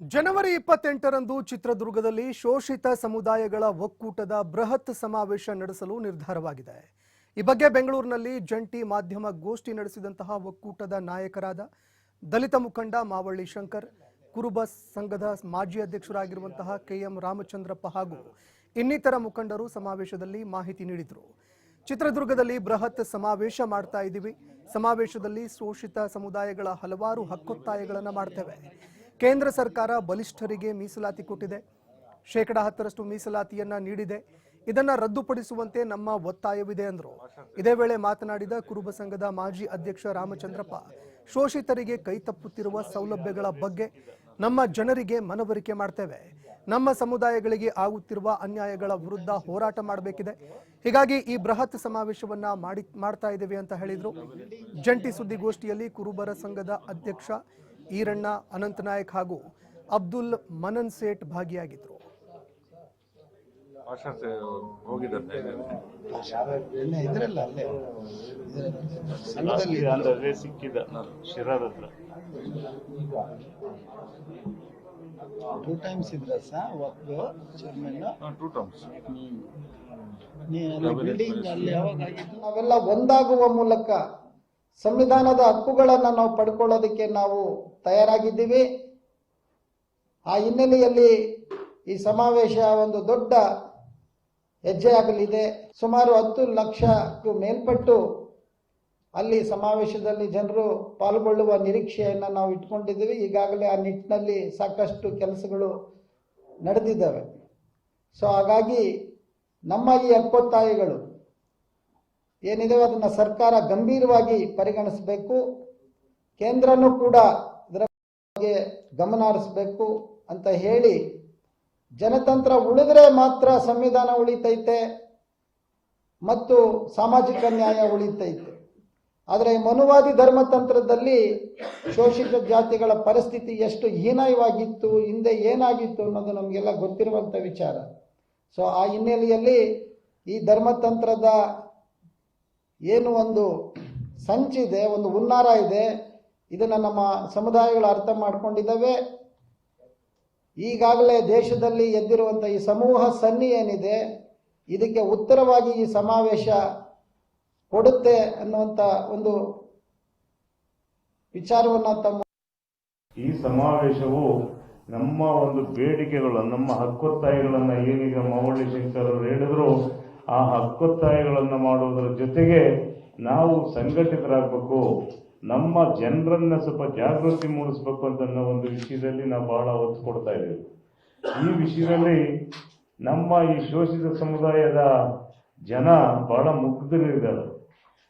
ಜನವರಿ ಇಪ್ಪತ್ತೆಂಟರಂದು ಚಿತ್ರದುರ್ಗದಲ್ಲಿ ಶೋಷಿತ ಸಮುದಾಯಗಳ ಒಕ್ಕೂಟದ ಬೃಹತ್ ಸಮಾವೇಶ ನಡೆಸಲು ನಿರ್ಧಾರವಾಗಿದೆ. ಈ ಬಗ್ಗೆ ಬೆಂಗಳೂರಿನಲ್ಲಿ ಜಂಟಿ ಮಾಧ್ಯಮ ಗೋಷ್ಠಿ ನಡೆಸಿದಂತಹ ಒಕ್ಕೂಟದ ನಾಯಕರಾದ ದಲಿತ ಮುಖಂಡ ಮಾವಳ್ಳಿ ಶಂಕರ್, ಕುರುಬ ಸಂಘದ ಮಾಜಿ ಅಧ್ಯಕ್ಷರಾಗಿರುವಂತಹ ಕೆಎಂ ರಾಮಚಂದ್ರಪ್ಪ ಹಾಗೂ ಇನ್ನಿತರ ಮುಖಂಡರು ಸಮಾವೇಶದಲ್ಲಿ ಮಾಹಿತಿ ನೀಡಿದರು. ಚಿತ್ರದುರ್ಗದಲ್ಲಿ ಬೃಹತ್ ಸಮಾವೇಶ ಮಾಡ್ತಾ ಇದ್ದೀವಿ. ಸಮಾವೇಶದಲ್ಲಿ ಶೋಷಿತ ಸಮುದಾಯಗಳ ಹಲವಾರು ಹಕ್ಕೊತ್ತಾಯಗಳನ್ನು ಮಾಡ್ತೇವೆ. ಕೇಂದ್ರ ಸರ್ಕಾರ ಬಲಿಷ್ಠರಿಗೆ ಮೀಸಲಾತಿ ಕೊಟ್ಟಿದೆ. ಶೇಕಡ ಹತ್ತರಷ್ಟು ಮೀಸಲಾತಿಯನ್ನ ನೀಡಿದೆ. ಇದನ್ನ ರದ್ದುಪಡಿಸುವಂತೆ ನಮ್ಮ ಒತ್ತಾಯವಿದೆ ಎಂದರು ಇದೇ ವೇಳೆ ಮಾತನಾಡಿದ ಕುರುಬ ಸಂಘದ ಮಾಜಿ ಅಧ್ಯಕ್ಷ ರಾಮಚಂದ್ರಪ್ಪ, ಶೋಷಿತರಿಗೆ ಕೈತಪ್ಪುತ್ತಿರುವ ಸೌಲಭ್ಯಗಳ ಬಗ್ಗೆ ನಮ್ಮ ಜನರಿಗೆ ಮನವರಿಕೆ ಮಾಡ್ತೇವೆ. ನಮ್ಮ ಸಮುದಾಯಗಳಿಗೆ ಆಗುತ್ತಿರುವ ಅನ್ಯಾಯಗಳ ವಿರುದ್ಧ ಹೋರಾಟ ಮಾಡಬೇಕಿದೆ. ಹೀಗಾಗಿ ಈ ಬೃಹತ್ ಸಮಾವೇಶವನ್ನ ಮಾಡಿ, ಮಾಡ್ತಾ ಇದ್ದೇವೆ ಅಂತ ಹೇಳಿದರು. ಜಂಟಿ ಸುದ್ದಿಗೋಷ್ಠಿಯಲ್ಲಿ ಕುರುಬರ ಸಂಘದ ಅಧ್ಯಕ್ಷ ಈರಣ್ಣ ಅನಂತನಾಯಕ್ ಹಾಗೂ ಅಬ್ದುಲ್ ಮನನ್ ಸೇಠ್ ಭಾಗಿಯಾಗಿದ್ರು. ಸಿಕ್ಕಿದ ನಾನು ಶಿರಾದ ಹತ್ರ. ಟೂ ಟೈಮ್ಸ್ ಇದ್ರ ಸರ್ ಒಬ್ಬ ಚೇರ್ಮನ್ ಟೂ ಟರ್ಮ್ಸ್ ನೀ ಅಲ್ಲಿ ಬಿಲ್ಡಿಂಗ್ ಅಲ್ಲಿ ಯಾವಾಗ ಆಗಿದ್ದು? ನಾವೆಲ್ಲ ಒಂದಾಗುವ ಮೂಲಕ ಸಂವಿಧಾನದ ಹಕ್ಕುಗಳನ್ನು ನಾವು ಪಡ್ಕೊಳ್ಳೋದಕ್ಕೆ ನಾವು ತಯಾರಾಗಿದ್ದೀವಿ. ಆ ಹಿನ್ನೆಲೆಯಲ್ಲಿ ಈ ಸಮಾವೇಶ ಒಂದು ದೊಡ್ಡ ಹೆಜ್ಜೆಯಾಗಲಿದೆ ಸುಮಾರು ಹತ್ತು ಲಕ್ಷಕ್ಕೂ ಮೇಲ್ಪಟ್ಟು ಅಲ್ಲಿ ಸಮಾವೇಶದಲ್ಲಿ ಜನರು ಪಾಲ್ಗೊಳ್ಳುವ ನಿರೀಕ್ಷೆಯನ್ನು ನಾವು ಇಟ್ಕೊಂಡಿದ್ದೀವಿ. ಈಗಾಗಲೇ ಆ ನಿಟ್ಟಿನಲ್ಲಿ ಸಾಕಷ್ಟು ಕೆಲಸಗಳು ನಡೆದಿದ್ದಾವೆ. ಸೊ ಹಾಗಾಗಿ ನಮ್ಮ ಈ ಹಕ್ಕೊತ್ತಾಯಗಳು ಏನಿದೆ ಅದನ್ನು ಸರ್ಕಾರ ಗಂಭೀರವಾಗಿ ಪರಿಗಣಿಸಬೇಕು. ಕೇಂದ್ರನೂ ಕೂಡ ಇದರ ಬಗ್ಗೆ ಗಮನ ಹರಿಸಬೇಕು ಅಂತ ಹೇಳಿ ಜನತಂತ್ರ ಉಳಿದ್ರೆ ಮಾತ್ರ ಸಂವಿಧಾನ ಉಳಿತೈತೆ ಮತ್ತು ಸಾಮಾಜಿಕ ನ್ಯಾಯ ಉಳಿತೈತೆ. ಆದರೆ ಮನುವಾದಿ ಧರ್ಮತಂತ್ರದಲ್ಲಿ ಶೋಷಿತ ಜಾತಿಗಳ ಪರಿಸ್ಥಿತಿ ಎಷ್ಟು ಹೀನಾಯವಾಗಿತ್ತು, ಹಿಂದೆ ಏನಾಗಿತ್ತು ಅನ್ನೋದು ನಮಗೆಲ್ಲ ಗೊತ್ತಿರುವಂಥ ವಿಚಾರ. ಸೊ ಆ ಹಿನ್ನೆಲೆಯಲ್ಲಿ ಈ ಧರ್ಮತಂತ್ರದ ಏನು ಒಂದು ಸಂಚಿದೆ ಒಂದು ಹುನ್ನಾರ ಇದೆ, ಇದನ್ನು ನಮ್ಮ ಸಮುದಾಯಗಳು ಅರ್ಥ ಮಾಡ್ಕೊಂಡಿದ್ದಾವೆ. ಈಗಾಗಲೇ ದೇಶದಲ್ಲಿ ಎದ್ದಿರುವಂಥ ಈ ಸಮೂಹ ಸನ್ನಿ ಏನಿದೆ, ಇದಕ್ಕೆ ಉತ್ತರವಾಗಿ ಈ ಸಮಾವೇಶ ಕೊಡುತ್ತೆ ಅನ್ನುವಂಥ ಒಂದು ವಿಚಾರವನ್ನು ತಮ್ಮ ಈ ಸಮಾವೇಶವು ನಮ್ಮ ಒಂದು ಬೇಡಿಕೆಗಳು, ನಮ್ಮ ಹಕ್ಕೊತ್ತಾಯಗಳನ್ನು ಏನೀಗ ಮಾವಳ್ಳಿ ಶಂಕರ್ ಅವರು ಹೇಳಿದ್ರು ಆ ಹಕ್ಕೊತ್ತಾಯಗಳನ್ನು ಮಾಡುವುದರ ಜೊತೆಗೆ ನಾವು ಸಂಘಟಿತರಾಗಬೇಕು, ನಮ್ಮ ಜನರನ್ನ ಸ್ವಲ್ಪ ಜಾಗೃತಿ ಮೂಡಿಸ್ಬೇಕು ಅಂತ ಒಂದು ವಿಷಯದಲ್ಲಿ ನಾವು ಬಹಳ ಒತ್ತು ಕೊಡ್ತಾ ಇದ್ದೀವಿ. ಈ ವಿಷಯದಲ್ಲಿ ನಮ್ಮ ಈ ಶೋಷಿತ ಸಮುದಾಯದ ಜನ ಬಹಳ ಮುಗ್ಧರಿದ್ದಾರೆ.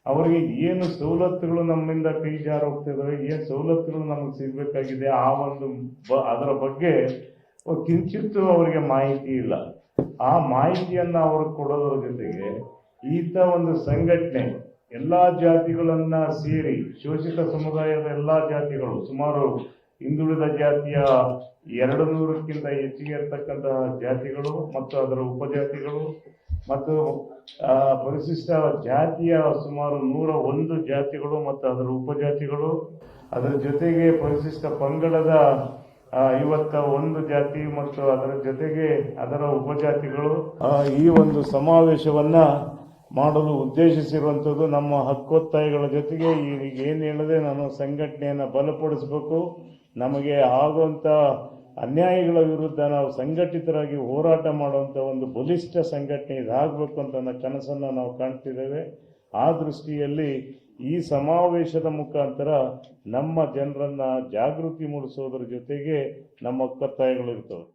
ಅವರಿಗೆ ಏನು ಸವಲತ್ತುಗಳು ನಮ್ಮಿಂದ ಕೈ ಜಾರು ಹೋಗ್ತಿದಾವೆ, ಏನು ಸವಲತ್ತುಗಳು ನಮಗೆ ಸಿಗಬೇಕಾಗಿದೆ ಆ ಒಂದು ಬ, ಅದರ ಬಗ್ಗೆ ಕಿಂಚಿತ್ತು ಅವರಿಗೆ ಮಾಹಿತಿ ಇಲ್ಲ. ಆ ಮಾಹಿತಿಯನ್ನು ಅವರು ಕೊಡೋದ್ರ ಜೊತೆಗೆ ಈತ ಒಂದು ಸಂಘಟನೆ, ಎಲ್ಲಾ ಜಾತಿಗಳನ್ನ ಸೇರಿ ಶೋಷಿತ ಸಮುದಾಯದ ಎಲ್ಲಾ ಜಾತಿಗಳು, ಸುಮಾರು ಹಿಂದುಳಿದ ಜಾತಿಯ ಎರಡು ನೂರಕ್ಕಿಂತ ಹೆಚ್ಚಿಗೆ ಇರತಕ್ಕಂತಹ ಜಾತಿಗಳು ಮತ್ತು ಅದರ ಉಪಜಾತಿಗಳು ಮತ್ತು ಪರಿಶಿಷ್ಟ ಜಾತಿಯ ಸುಮಾರು ನೂರ ಒಂದು ಜಾತಿಗಳು ಮತ್ತು ಅದರ ಉಪಜಾತಿಗಳು. ಅದರ ಜೊತೆಗೆ ಪರಿಶಿಷ್ಟ ಪಂಗಡದ ಆ, ಐವತ್ತ ಒಂದು ಜಾತಿ ಮತ್ತು ಅದರ ಜೊತೆಗೆ ಅದರ ಉಪಜಾತಿಗಳು ಈ ಒಂದು ಸಮಾವೇಶವನ್ನ ಮಾಡಲು ಉದ್ದೇಶಿಸಿರುವಂಥದ್ದು ನಮ್ಮ ಹಕ್ಕೊತ್ತಾಯಗಳ ಜೊತೆಗೆ ಈಗ ಏನು ಹೇಳದೆ ನಾನು ಸಂಘಟನೆಯನ್ನು ಬಲಪಡಿಸಬೇಕು. ನಮಗೆ ಆಗುವಂತ ಅನ್ಯಾಯಗಳ ವಿರುದ್ಧ ನಾವು ಸಂಘಟಿತರಾಗಿ ಹೋರಾಟ ಮಾಡುವಂಥ ಒಂದು ಬಲಿಷ್ಠ ಸಂಘಟನೆ ಇದಾಗಬೇಕು ಅಂತ ಕನಸನ್ನು ನಾವು ಕಾಣ್ತಿದ್ದೇವೆ. ಆ ದೃಷ್ಟಿಯಲ್ಲಿ ಈ ಸಮಾವೇಶದ ಮುಖಾಂತರ ನಮ್ಮ ಜನರನ್ನು ಜಾಗೃತಿ ಮೂಡಿಸೋದ್ರ ಜೊತೆಗೆ ನಮ್ಮ ಒಕ್ಕತ್ತಾಯಗಳು ಇರ್ತವೆ.